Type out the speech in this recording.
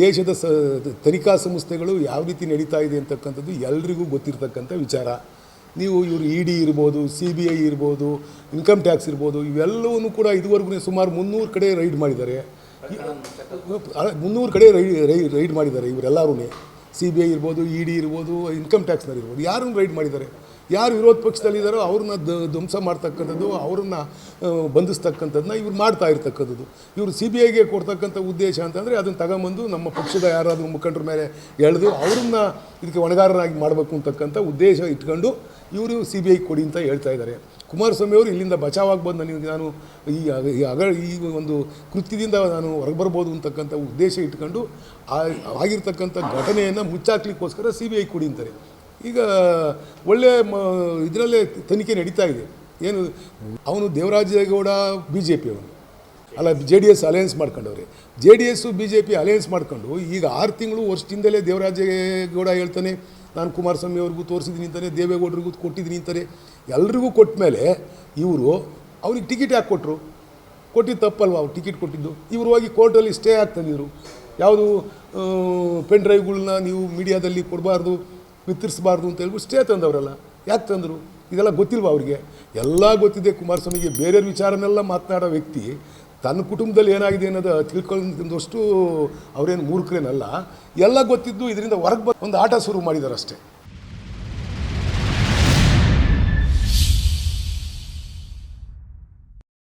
ದೇಶದ ಸ, ತನಿಖಾ ಸಂಸ್ಥೆಗಳು ಯಾವ ರೀತಿ ನಡೀತಾ ಇದೆ ಅಂತಕ್ಕಂಥದ್ದು ಎಲ್ರಿಗೂ ಗೊತ್ತಿರ್ತಕ್ಕಂಥ ವಿಚಾರ. ನೀವು ಇವರು ಇ ಡಿ ಇರ್ಬೋದು, ಸಿ ಬಿ ಐ ಇರ್ಬೋದು, ಇನ್ಕಮ್ ಟ್ಯಾಕ್ಸ್ ಇರ್ಬೋದು ಇವೆಲ್ಲವೂ ಕೂಡ ಇದುವರೆಗೂ ಸುಮಾರು ಮುನ್ನೂರು ಕಡೆ ರೈಡ್ ಮಾಡಿದ್ದಾರೆ. ಮುನ್ನೂರು ಕಡೆ ರೈ ರೈ ರೈಡ್ ಮಾಡಿದ್ದಾರೆ ಇವರೆಲ್ಲರೂ ಸಿ ಬಿ ಐ ಇರ್ಬೋದು, ಇ ಡಿ ಇರ್ಬೋದು, ಇನ್ಕಮ್ ಟ್ಯಾಕ್ಸ್ನವ್ರು ಇರ್ಬೋದು ಯಾರನ್ನು ರೈಡ್ ಮಾಡಿದ್ದಾರೆ. ಯಾರು ವಿರೋಧ ಪಕ್ಷದಲ್ಲಿದ್ದಾರೋ ಅವ್ರನ್ನ ಧ್ವಂಸ ಮಾಡ್ತಕ್ಕಂಥದ್ದು, ಅವ್ರನ್ನ ಬಂಧಿಸ್ತಕ್ಕಂಥದ್ದನ್ನ ಇವ್ರು ಮಾಡ್ತಾ ಇರ್ತಕ್ಕಂಥದ್ದು. ಇವರು ಸಿ ಬಿ ಐಗೆ ಕೊಡ್ತಕ್ಕಂಥ ಉದ್ದೇಶ ಅಂತಂದರೆ ಅದನ್ನು ತಗೊಂಬಂದು ನಮ್ಮ ಪಕ್ಷದ ಯಾರಾದರೂ ಮುಖಂಡರ ಮೇಲೆ ಎಳೆದು ಅವ್ರನ್ನ ಇದಕ್ಕೆ ಹೊಣೆಗಾರರಾಗಿ ಮಾಡಬೇಕು ಅಂತಕ್ಕಂಥ ಉದ್ದೇಶ ಇಟ್ಕೊಂಡು ಇವರು ಸಿ ಬಿ ಐ ಕೊಡಿ ಅಂತ ಹೇಳ್ತಾ ಇದ್ದಾರೆ ಕುಮಾರಸ್ವಾಮಿ ಅವರು ಇಲ್ಲಿಂದ ಬಚಾವಾಗಿ ಬಂದು ನನಗೆ ನಾನು ಈ ಅಗ- ಈ ಒಂದು ಕೃತ್ಯದಿಂದ ನಾನು ಹೊರಗೆ ಬರ್ಬೋದು ಅಂತಕ್ಕಂಥ ಉದ್ದೇಶ ಇಟ್ಕೊಂಡು ಆಗಿರ್ತಕ್ಕಂಥ ಘಟನೆಯನ್ನು ಮುಚ್ಚಾಕ್ಲಿಕ್ಕೋಸ್ಕರ ಸಿ ಬಿ ಐ ಕೊಡಿ ಅಂತಾರೆ. ಈಗ ಒಳ್ಳೆ ಮ, ಇದರಲ್ಲೇ ತನಿಖೆ ನಡೀತಾ ಇದೆ. ಏನು, ಅವನು ದೇವರಾಜೇಗೌಡ ಬಿ ಜೆ ಪಿ ಅವನು ಅಲ್ಲ, J D S alliance ಮಾಡ್ಕೊಂಡವ್ರೆ. J D S B J P alliance ಮಾಡ್ಕೊಂಡು ಈಗ ಆರು ತಿಂಗಳು ವರ್ಷದಿಂದಲೇ ದೇವರಾಜೇಗೌಡ ಹೇಳ್ತಾನೆ, ನಾನು ಕುಮಾರಸ್ವಾಮಿ ಅವ್ರಿಗೂ ತೋರಿಸಿದ್ದೀನಿ ಅಂತಾನೆ ದೇವೇಗೌಡರಿಗೂ ಕೊಟ್ಟಿದ್ದೀನಿ ಅಂತಾರೆ. ಎಲ್ರಿಗೂ ಕೊಟ್ಟ ಮೇಲೆ ಇವರು ಅವ್ರಿಗೆ ಟಿಕೆಟ್ ಯಾಕೆ ಕೊಟ್ಟರು ಕೊಟ್ಟಿದ್ದು ತಪ್ಪಲ್ವ ಅವ್ರು ಟಿಕೆಟ್ ಕೊಟ್ಟಿದ್ದು? ಇವರು ಹೋಗಿ ಕೋರ್ಟಲ್ಲಿ ಸ್ಟೇ ಆಗ್ತಾನೆ ಇವರು. ಯಾವುದು ಪೆನ್ ಡ್ರೈವ್ಗಳನ್ನ ನೀವು ಮೀಡಿಯಾದಲ್ಲಿ ಕೊಡಬಾರ್ದು. ವಿತರಿಸಬಾರ್ದು ಅಂತ ಹೇಳ್ಬಿಟ್ಟು ಸ್ಟೇ ತಂದವರಲ್ಲ. ಯಾಕೆ ತಂದರು? ಇದೆಲ್ಲ ಗೊತ್ತಿಲ್ವ ಅವರಿಗೆ? ಎಲ್ಲ ಗೊತ್ತಿದೆ ಕುಮಾರಸ್ವಾಮಿಗೆ. ಬೇರೆಯವ್ರ ವಿಚಾರನೆಲ್ಲ ಮಾತನಾಡೋ ವ್ಯಕ್ತಿ ತನ್ನ ಕುಟುಂಬದಲ್ಲಿ ಏನಾಗಿದೆ ಅನ್ನೋದು ತಿಳ್ಕೊಂಡಷ್ಟು ಅವರೇನು ಮೂರ್ಖರೇನಲ್ಲ ಎಲ್ಲ ಗೊತ್ತಿದ್ದು ಇದರಿಂದ ಹೊರಗೆ ಬಂದು ಒಂದು ಆಟ ಶುರು ಮಾಡಿದ್ದಾರೆ ಅಷ್ಟೇ